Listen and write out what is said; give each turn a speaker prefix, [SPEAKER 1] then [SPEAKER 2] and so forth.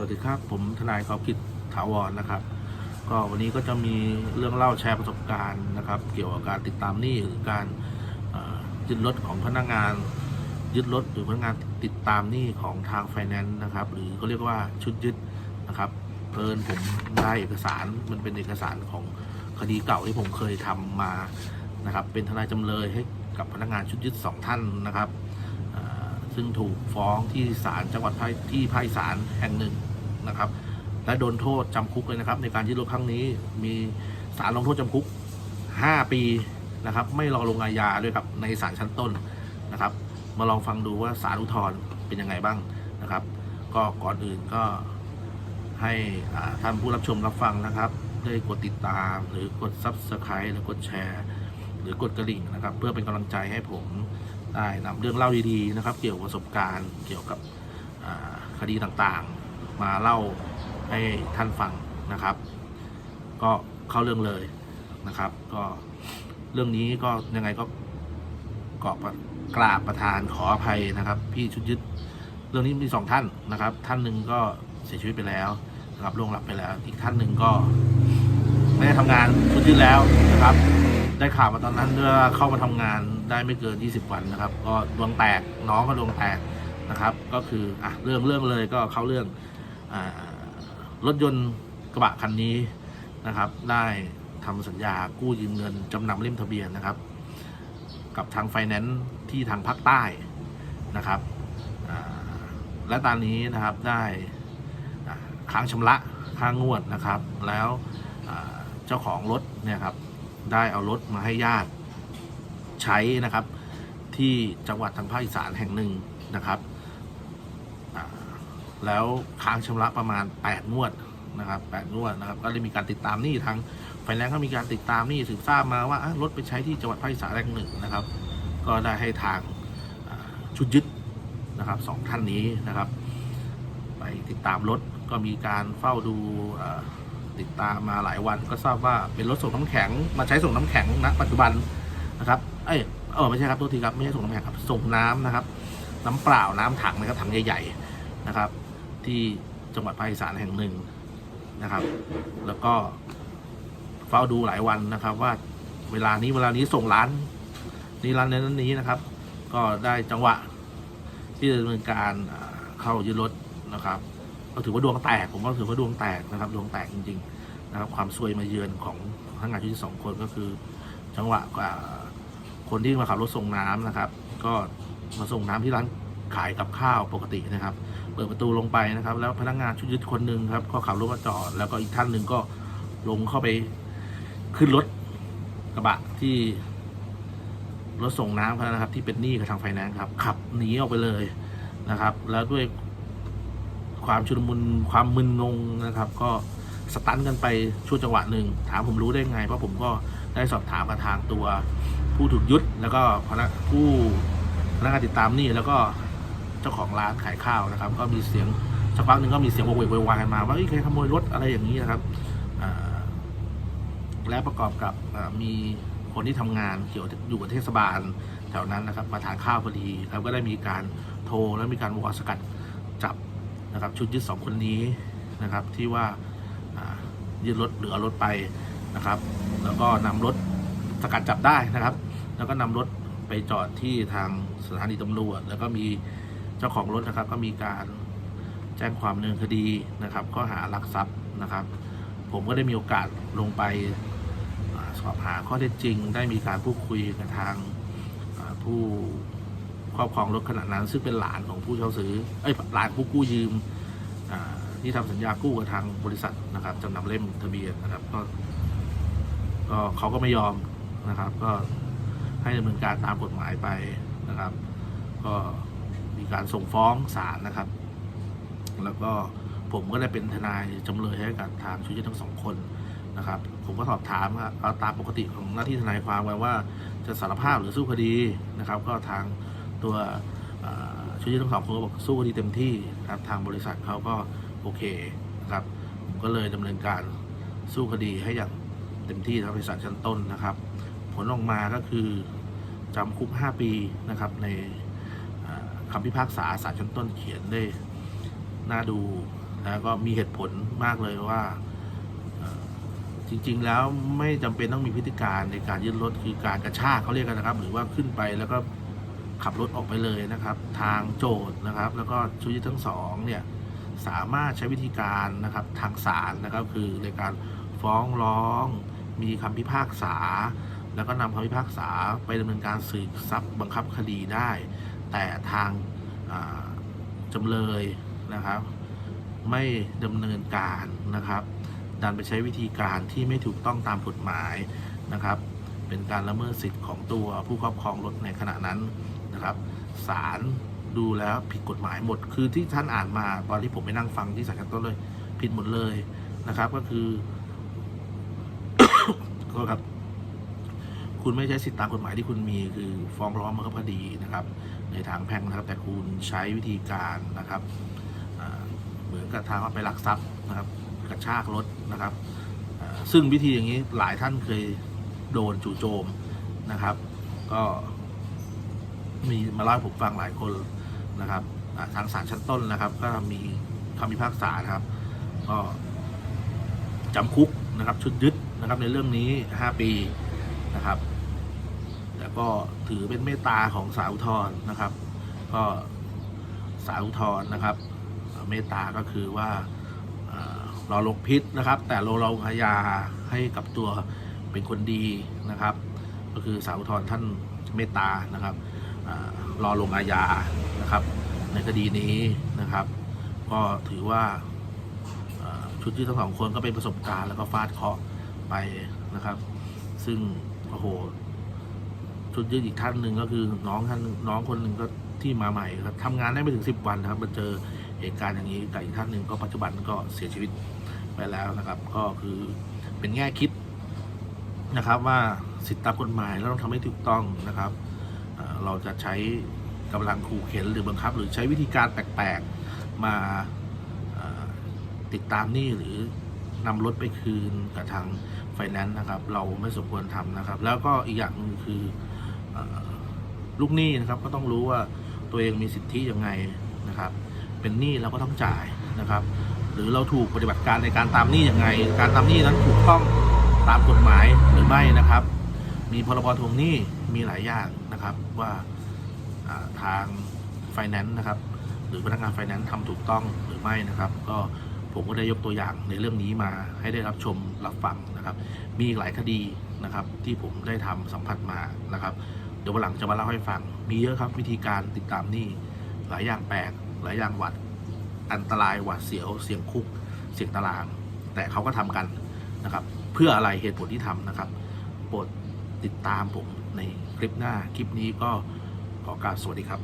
[SPEAKER 1] วัสดีครับ ผมทนายกอบกิจถาวรนะครับ ก็วันนี้ก็จะมีเรื่องเล่าแชร์ประสบการณ์นะครับ เกี่ยวกับการติดตามหนี้หรือการยึดรถของพนักงาน ยึดรถหรือพนักงานติดตามหนี้ของทางไฟแนนซ์นะครับ หรือเขาเรียกว่าชุดยึดนะครับเพลินผมได้เอกสารมันเป็นเอกสารของคดีเก่าที่ผมเคยทำมานะครับ เป็นทนายจำเลยให้กับพนักงานชุดยึดสองท่านนะครับซึ่งถูกฟ้องที่ศาลจังหวัดที่ภาคอีสานแห่งหนึ่ง นะครับ และโดนโทษจำคุกเลยนะครับ ในการยึดรถครั้งนี้มีศาลลงโทษจำคุก 5 ปีนะครับ ไม่รอลงอาญาด้วยครับในศาลชั้นต้นนะครับ มาลองฟังดูว่าศาลอุทธรณ์เป็นยังไงบ้างนะครับ ก็ก่อนอื่นก็ให้ท่านผู้รับชมรับฟังนะครับได้กดติดตามหรือกด Subscribe หรือกดแชร์ หรือกดกระดิ่งนะครับ เพื่อเป็นกำลังใจให้ผมได้นำเรื่องเล่าดีๆนะครับ เกี่ยวกับประสบการณ์เกี่ยวกับคดีต่างๆ มาเล่าให้ท่านฟังนะครับ ก็เข้าเรื่องเลยนะครับ ก็เรื่องนี้ก็ยังไงก็กอบกราบประธานขออภัยนะครับ พี่ชุดยึดเรื่องนี้มีสองท่านนะครับ ท่านหนึ่งก็เสียชีวิตไปแล้วนะครับล่วงลับไปแล้ว อีกท่านหนึ่งก็ไม่ได้ทำงานชุดยึดแล้วนะครับ ได้ข่าวมาตอนนั้นด้วยว่าเข้ามาทำงานได้ไม่เกิน 20 วันนะครับ ก็ดวงแตกน้องก็ดวงแตกนะครับ ก็คืออะเรื่องเรื่องเลยก็เข้าเรื่อง รถยนต์กระบะคันนี้นะครับ ได้ทำสัญญากู้ยืมเงินจำนำเล่มทะเบียนนะครับ กับทางไฟแนนซ์ที่ทางภาคใต้นะครับและตอนนี้นะครับได้ค้างชำระค่างวดนะครับ แล้วเจ้าของรถเนี่ยครับได้เอารถมาให้ญาติใช้นะครับ ที่จังหวัดทางภาคอีสานแห่งหนึ่งนะครับ แล้วค้างชำระประมาณ 8 งวดนะครับ8งวดนะครับ ก็ได้มีการติดตามหนี้ทางไฟแนนซ์ก็มีการติดตามหนี้สืบทราบมาว่ารถไปใช้ที่จังหวัดภาคอีสานแห่งหนึ่งนะครับ ก็ได้ให้ทางชุดยึดนะครับสองท่านนี้นะครับ ไปติดตามรถก็มีการเฝ้าดูติดตามมาหลายวันก็ทราบว่าเป็นรถส่งน้ำแข็งมาใช้ส่งน้ำแข็งณปัจจุบันนะครับเอ้ยเออไม่ใช่ครับตัวทีครับไม่ใช่ส่งน้ำแข็งครับส่งน้ำนะครับ น้ำเปล่าน้ำถังนะครับถังใหญ่ ๆ นะครับ ที่จังหวัดภาคอีสานแห่งหนึ่งนะครับ แล้วก็เฝ้าดูหลายวันนะครับ ว่าเวลานี้เวลานี้ส่งร้านนี้ร้านนั้นนี้นะครับ ก็ได้จังหวะที่ดำเนินการเข้ายึดรถนะครับ ก็ถือว่าดวงแตกผมก็ถือว่าดวงแตกนะครับ ดวงแตกจริง ๆ นะครับ ความซวยมาเยือนของพนักงานที่สองคนก็คือ จังหวะกว่าคนที่มาขับรถส่งน้ำนะครับ ก็มาส่งน้ำที่ร้านขายกับข้าวปกตินะครับ เปิดประตูลงไปนะครับ แล้วพนักงานชุดยึดคนหนึ่งครับ ก็ขับรถมาจอด แล้วก็อีกท่านหนึ่งก็ลงเข้าไปขึ้นรถกระบะที่รถส่งน้ำเขานะครับ ที่เป็นหนี้กับทางไฟแนนซ์ครับ ขับหนีออกไปเลยนะครับ แล้วด้วยความชุลมุนความมึนงงนะครับ ก็สตันกันไปช่วงจังหวะหนึ่งถามผมรู้ได้ไง เพราะผมก็ได้สอบถามกับทางตัวผู้ถูกยึดแล้วก็พนักผู้พนักงานติดตามหนี่แล้วก็ เจ้าของร้านขายข้าวนะครับ ก็มีเสียงสักพักหนึ่งก็มีเสียงโวยวายโวยวายกันมาว่าอ้ใครขโมยรถอะไรอย่างนี้นะครับและประกอบกับมีคนที่ทำงานเกี่ยวอยู่กับเทศบาลแถวนั้นนะครับ มาทานข้าวพอดีแล้วก็ได้มีการโทรแล้วมีการวอสกัดจับนะครับ ชุดยึดสองคนนี้นะครับ ที่ว่ายึดรถเหลือรถไปนะครับ แล้วก็นำรถสกัดจับได้นะครับ แล้วก็นำรถไปจอดที่ทางสถานีตำรวจ แล้วก็มี เจ้าของรถนะครับก็มีการแจ้งความเนินคดีนะครับข้อหารักทรัพย์นะครับ ผมก็ได้มีโอกาสลงไปอสอบหาข้อเท็จจริง ได้มีการพูดคุยกับทางผู้ครอบครองรถขณะนั้น ซึ่งเป็นหลานของผู้เช่าซื้อเอ้ยหลานผู้กู้ยืมที่ทำสัญญากู้กับทางบริษัทนะครับจำนำเล่มทะเบียนนะครับก็ก็เขาก็ไม่ยอมนะครับ ก็ให้ดำเนินการตามกฎหมายไปนะครับ ก็ มีการส่งฟ้องศาลนะครับ แล้วก็ผมก็ได้เป็นทนายจำเลยให้กับทางชุดยึดทั้งสองคนนะครับ ผมก็สอบถามว่าเอาตามปกติของหน้าที่ทนายความไว้ว่าจะสารภาพหรือสู้คดีนะครับ ก็ทางตัวชุดยืนทั้งสองคนก็บอกสู้คดีเต็มที่ครับทางบริษัทเขาก็โอเคนะครับผมก็เลยดำเนินการสู้คดีให้อย่างเต็มที่ทางบริษัทชั้นต้นนะครับ ผลออกมาก็คือจำคุก 5 ปีนะครับใน คำพิพากษาศาลชั้นต้นเขียนได้น่าดูนะก็มีเหตุผลมากเลยว่าจริง ๆ แล้วไม่จำเป็นต้องมีพฤติการในการยึดรถคือการกระชากเขาเรียกกันนะครับ หรือว่าขึ้นไปแล้วก็ขับรถออกไปเลยนะครับ ทางโจทย์นะครับ แล้วก็ชุดทั้งสองเนี่ยสามารถใช้วิธีการนะครับทางศาลนะครับ คือในการฟ้องร้อง มีคำพิพากษา แล้วก็นำคำพิพากษาไปดำเนินการสืบทรัพย์บังคับคดีได้ แต่ทางาจำเลยนะครับ ไม่ดำเนินการนะครับดันไปใช้วิธีการที่ไม่ถูกต้องตามกฎหมายนะครับ เป็นการละเมิดสิทธิ์ของตัวผู้ครอบครองรถในขณะนั้นนะครับศาลดูแล้วผิดกฎหมายหมด คือที่ท่านอ่านมาตอนที่ผมไปนั่งฟังที่ศาลชั้นต้นเลย ผิดหมดเลยนะครับ ก็คือก็ครับ คุณไม่ใช้สิทธิตามกฎหมายที่คุณมีคือฟ้องร้องบังคับคดีนะครับ ในทางแพ่งนะครับ แต่คุณใช้วิธีการนะครับเหมือนกับทางว่าไปลักทรัพย์นะครับกระชากรถนะครับ ซึ่งวิธีอย่างนี้หลายท่านเคยโดนจู่โจมนะครับ ก็มีมาเล่าผมฟังหลายคนนะครับทางศาลชั้นต้นนะครับ ก็มีคำพิพากษานะครับ ก็จำคุกนะครับชุดยึดนะครับในเรื่องนี้ 5 ปีนะครับ ก็ถือเป็นเมตตาของสาอุทธรนะครับ ก็สาอุทธรนะครับ เมตตาก็คือว่าเอ่อรอลงพิษนะครับ แต่เราอาญาให้กับตัวเป็นคนดีนะครับ ก็คือสาอุทธรท่านเมตตานะครับรอลงอาญานะครับ ในคดีนี้นะครับ ก็ถือว่าชุดที่ทั้งสองคนก็เป็นประสบการณ์แล้วก็ฟาดเคาะไปนะครับ ซึ่งโอ้โห ชุดยืดอีกท่านหนึ่งก็คือน้องท่านน้องคนหนึ่งก็ที่มาใหม่ครับทำงานได้ไม่ถึงสิบวันนะครับมาเจอเหตุการณ์อย่างนี้กับอีกท่านหนึ่งก็ปัจจุบันก็เสียชีวิตไปแล้วนะครับ ก็คือเป็นแง่คิดนะครับว่าสิทธิตามกฎหมายเราต้องทำให้ถูกต้องนะครับเราจะใช้กำลังขู่เข็นหรือบังคับ หรือใช้วิธีการแปลกๆมาติดตามหนี้หรือนำรถไปคืนกับทางไฟแนนซ์นะครับ เราไม่สมควรทำนะครับ แล้วก็อีกอย่างหนึงคือ ลูกหนี้นะครับก็ต้องรู้ว่าตัวเองมีสิทธิยังไงนะครับ เป็นหนี้เราก็ต้องจ่ายนะครับ หรือเราถูกปฏิบัติการในการตามหนี้ยังไง การตามหนี้นั้นถูกต้องตามกฎหมายหรือไม่นะครับ มีพรบทวงหนี้มีหลายอย่างนะครับว่าทางไฟแนนซ์นะครับ หรือพนักงานไฟแนนซ์ทำถูกต้องหรือไม่นะครับ ก็ผมก็ได้ยกตัวอย่างในเรื่องนี้มาให้ได้รับชมรับฟังนะครับ มีหลายคดีนะครับที่ผมได้ทำสัมผัสมานะครับ เดี๋ยววันหลังจะมาเล่าให้ฟัง มีเยอะครับวิธีการติดตามหนี้หลายอย่างแปลกหลายอย่างหวัด อันตรายหวัดเสียว เสียงคุก เสียงตาราง แต่เขาก็ทำกันนะครับ เพื่ออะไรเหตุผลที่ทำนะครับโปรดติดตามผมในคลิปหน้าคลิปนี้ก็ขอกราบสวัสดีครับ